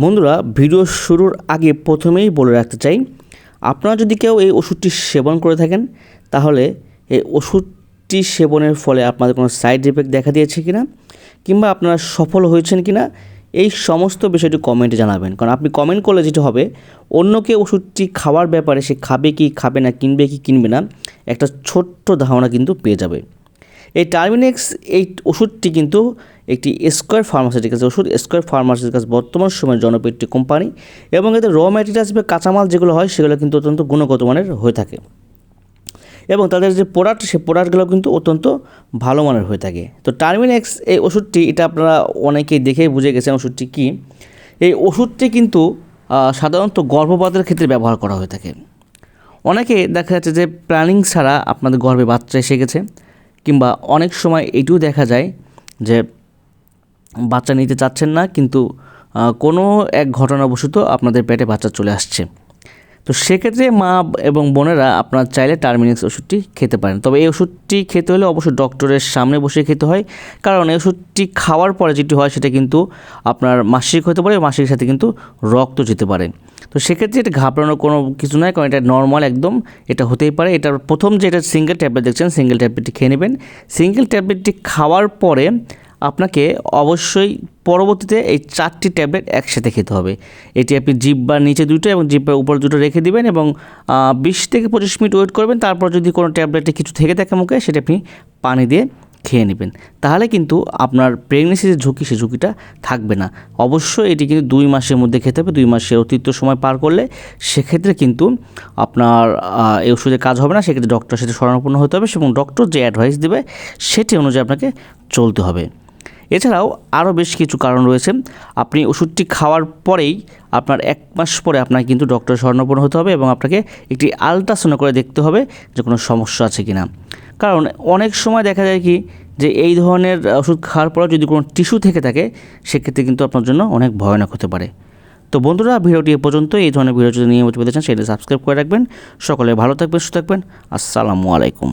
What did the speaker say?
বন্ধুরা, ভিডিও শুরুর আগে প্রথমেই বলে রাখতে চাই, আপনারা যদি কেউ এই ওষুধটি সেবন করে থাকেন, তাহলে এই ওষুধটি সেবনের ফলে আপনাদের কোনো সাইড এফেক্ট দেখা দিয়েছে কিনা, কিংবা আপনারা সফল হয়েছেন কিনা, এই সমস্ত বিষয়টি কমেন্টে জানাবেন। কারণ আপনি কমেন্ট করলে যেটা হবে, অন্যকে ওষুধটি খাওয়ার ব্যাপারে সে খাবে কি, খাবে না, কিনবে কি, কিনবে না, একটা ছোট্ট ধারণা কিন্তু পেয়ে যাবে। এই টার্মিনেক্স এই ওষুধটি কিন্তু একটি স্কোয়ার ফার্মাসিউটিক্যালস ওষুধ স্কোয়ার ফার্মাসিউটিক্যালস বর্তমান সময়ের জনপ্রিয় একটি কোম্পানি এবং এদের র ম্যাটেরিয়ালস বা কাঁচামাল যেগুলো হয় সেগুলো কিন্তু অত্যন্ত গুণগত মানের হয়ে থাকে। এবং তাদের যে প্রোডাক্ট সেই প্রোডাক্টগুলো কিন্তু অত্যন্ত ভালো মানের হয়ে থাকে। তো টার্মিনেক্স এই ওষুধটি, এটা আপনারা অনেকেই দেখেই বুঝে গেছেন ওষুধটি কী? এই ওষুধটি কিন্তু সাধারণত গর্ভপাতের ক্ষেত্রে ব্যবহার করা হয়ে থাকে। অনেকে দেখা যাচ্ছে যে প্ল্যানিং ছাড়া আপনাদের গর্ভে বাচ্চা এসে গেছে। কিংবা অনেক সময় এটিও দেখা যায় যে বাচ্চা নিতে চাচ্ছেন না, কিন্তু কোনো এক ঘটনাবশত আপনাদের পেটে বাচ্চা চলে আসছে। তো সেক্ষেত্রে মা এবং বোনেরা আপনার চাইলে টার্মিনিক্স ওষুধটি খেতে পারেন। তবে এই ওষুধটি খেতে হলে অবশ্যই ডক্টরের সামনে বসে খেতে হয়। কারণ এই ওষুধটি খাওয়ার পরে যেটি হয় সেটা কিন্তু আপনার মাসিক হতে পারে, মাসিকের সাথে কিন্তু রক্ত যেতে পারে। তো সেক্ষেত্রে এটা ঘাবড়ানোর কোনো কিছু নয় কারণ এটা নর্মাল একদম, এটা হতেই পারে। এটার প্রথম যে এটা সিঙ্গেল ট্যাবলেট দেখছেন সিঙ্গেল ট্যাবলেটটি খেয়ে নেবেন। সিঙ্গেল ট্যাবলেটটি খাওয়ার পরে আপনাকে অবশ্যই পরবর্তীতে এই চারটি ট্যাবলেট একসাথে খেতে হবে। এটি আপনি জিব্বার নিচে দুটো এবং জিব্বার উপর দুটো রেখে দিবেন এবং বিশ থেকে পঁচিশ মিনিট ওয়েট করবেন। তারপর যদি কোনো ট্যাবলেটে কিছু থেকে থাকে মুখে, সেটা আপনি পানি দিয়ে খেয়ে নেবেন। তাহলে কিন্তু আপনার প্রেগনেন্সির যে ঝুঁকি সেই ঝুঁকিটা থাকবে না। অবশ্যই এটি কিন্তু দুই মাসের মধ্যে খেতে হবে। দুই মাসের অতিরিক্ত সময় পার করলে সেক্ষেত্রে কিন্তু আপনার এই ওষুধের কাজ হবে না। সেক্ষেত্রে ডক্টরের সাথে শরণাপন্ন হতে হবে এবং ডক্টর যে অ্যাডভাইস দেবে, সেটি অনুযায়ী আপনাকে চলতে হবে। এছাড়াও আরও বেশ কিছু কারণ রয়েছে। আপনি ওষুধটি খাওয়ার পরেই আপনার এক মাস পরে আপনাকে কিন্তু ডক্টর স্বর্ণপন্ন হতে হবে এবং আপনাকে একটি আলট্রাসাউন্ড করে দেখতে হবে যে কোনো সমস্যা আছে কি না কারণ অনেক সময় দেখা যায় কি যে এই ধরনের ওষুধ খাওয়ার পরে যদি কোনো টিস্যু থেকে থাকে, সেক্ষেত্রে কিন্তু আপনার জন্য অনেক ভয়ানক হতে পারে। তো বন্ধুরা, ভিডিওটি এ পর্যন্ত এই ধরনের ভিডিও যদি নিয়মিত পেতে চান সেটা সাবস্ক্রাইব করে রাখবেন। সকলে ভালো থাকবেন, সুস্থ থাকবেন। আসসালামু আলাইকুম।